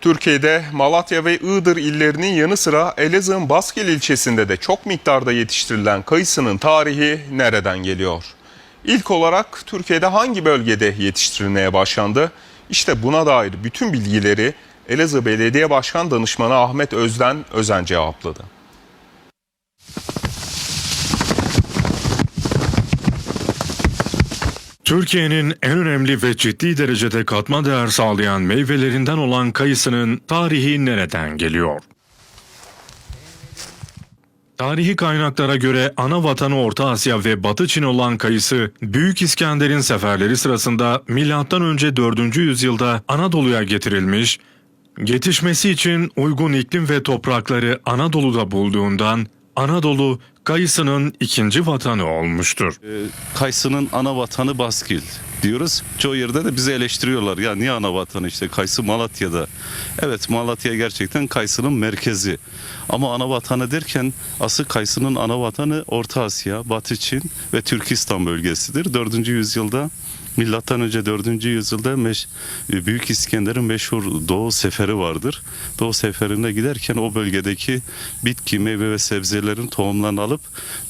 Türkiye'de Malatya ve Iğdır illerinin yanı sıra Elazığ'ın Baskil ilçesinde de çok miktarda yetiştirilen kayısının tarihi nereden geliyor? İlk olarak Türkiye'de hangi bölgede yetiştirilmeye başlandı? İşte buna dair bütün bilgileri Elazığ Belediye Başkan Danışmanı Ahmet Özden Özen cevapladı. Türkiye'nin en önemli ve ciddi derecede katma değer sağlayan meyvelerinden olan kayısının tarihi nereden geliyor? Tarihi kaynaklara göre ana vatanı Orta Asya ve Batı Çin olan kayısı, Büyük İskender'in seferleri sırasında M.Ö. 4. yüzyılda Anadolu'ya getirilmiş, yetişmesi için uygun iklim ve toprakları Anadolu'da bulduğundan Anadolu kayısının ikinci vatanı olmuştur. Ee, Kayısının ana vatanı Baskil diyoruz. Çoğu yerde de bizi eleştiriyorlar. Ya niye ana vatanı işte Kayısı Malatya'da. Evet Malatya gerçekten Kayısının merkezi. Ama ana vatanı derken asıl Kayısının ana vatanı Orta Asya, Batı Çin ve Türkistan bölgesidir. 4. yüzyılda Milattan önce 4. yüzyılda meş, Büyük İskender'in meşhur Doğu Seferi vardır. Doğu Seferi'ne giderken o bölgedeki bitki, meyve ve sebzelerin tohumlarını alıp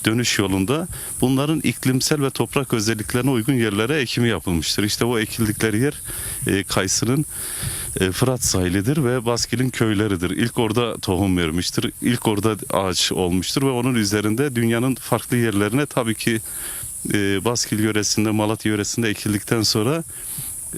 dönüş yolunda bunların iklimsel ve toprak özelliklerine uygun yerlere ekimi yapılmıştır. İşte o ekildikleri yer e, kayısının e, Fırat sahilidir ve Baskil'in köyleridir. İlk orada tohum vermiştir. İlk orada ağaç olmuştur ve onun üzerinde dünyanın farklı yerlerine tabii ki e, Baskil yöresinde, Malatya yöresinde ekildikten sonra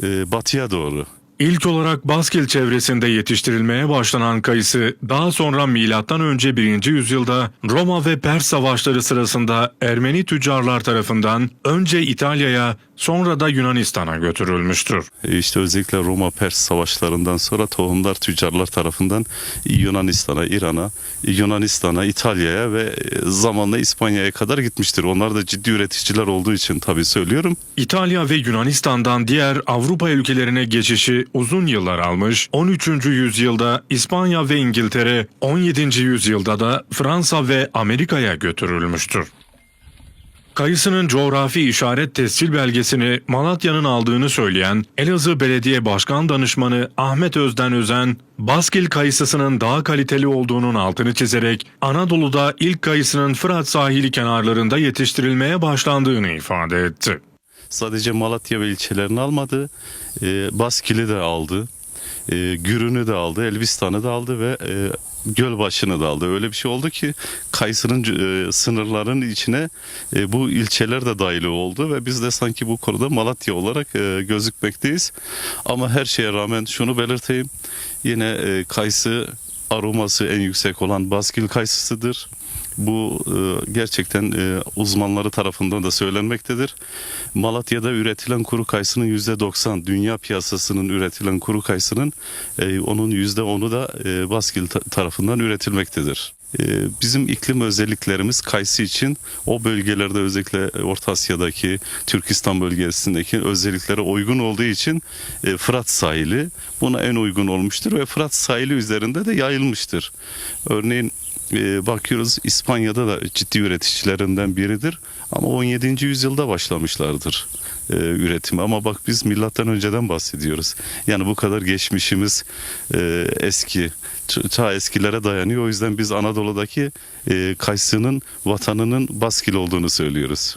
e, batıya doğru İlk olarak Baskil çevresinde yetiştirilmeye başlanan kayısı daha sonra M.Ö. 1. yüzyılda Roma ve Pers savaşları sırasında Ermeni tüccarlar tarafından önce İtalya'ya sonra da Yunanistan'a götürülmüştür. İşte özellikle Roma Pers savaşlarından sonra tohumlar tüccarlar tarafından Yunanistan'a, İran'a, Yunanistan'a, İtalya'ya ve e, zamanla İspanya'ya kadar gitmiştir. Onlar da ciddi üreticiler olduğu için tabii söylüyorum. İtalya ve Yunanistan'dan diğer Avrupa ülkelerine geçişi uzun yıllar almış, 13. yüzyılda İspanya ve İngiltere, 17. yüzyılda da Fransa ve Amerika'ya götürülmüştür. Kayısının coğrafi işaret tescil belgesini Malatya'nın aldığını söyleyen Elazığ Belediye Başkan Danışmanı Ahmet Özden Özen, Baskil kayısısının daha kaliteli olduğunun altını çizerek Anadolu'da ilk kayısının Fırat sahili kenarlarında yetiştirilmeye başlandığını ifade etti. Sadece Malatya ve ilçelerini almadı, e, Baskil'i de aldı, e, Gürün'ü de aldı, Elbistan'ı da aldı ve e, Gölbaşı'nı da aldı. Öyle bir şey oldu ki Kayısı'nın e, sınırların içine e, bu ilçeler de dahil oldu ve biz de sanki bu konuda Malatya olarak e, gözükmekteyiz. Ama her şeye rağmen şunu belirteyim. Yine e, Kayısı aroması en yüksek olan Baskil kayısısıdır. Bu e, gerçekten e, uzmanları tarafından da söylenmektedir. Malatya'da üretilen kuru kayısının %90, dünya piyasasının üretilen kuru kayısının e, onun %10'u da Baskil ta- tarafından üretilmektedir. Bizim iklim özelliklerimiz kayısı için o bölgelerde özellikle Orta Asya'daki Türkistan bölgesindeki özelliklere uygun olduğu için Fırat sahili buna en uygun olmuştur ve Fırat sahili üzerinde de yayılmıştır. Örneğin e, bakıyoruz İspanya'da da ciddi üreticilerinden biridir ama 17. yüzyılda başlamışlardır e, üretimi ama bak biz milattan önceden bahsediyoruz. Yani bu kadar geçmişimiz e, eski ta eskilere dayanıyor. O yüzden biz Anadolu'daki e, kayısının vatanının Baskil olduğunu söylüyoruz.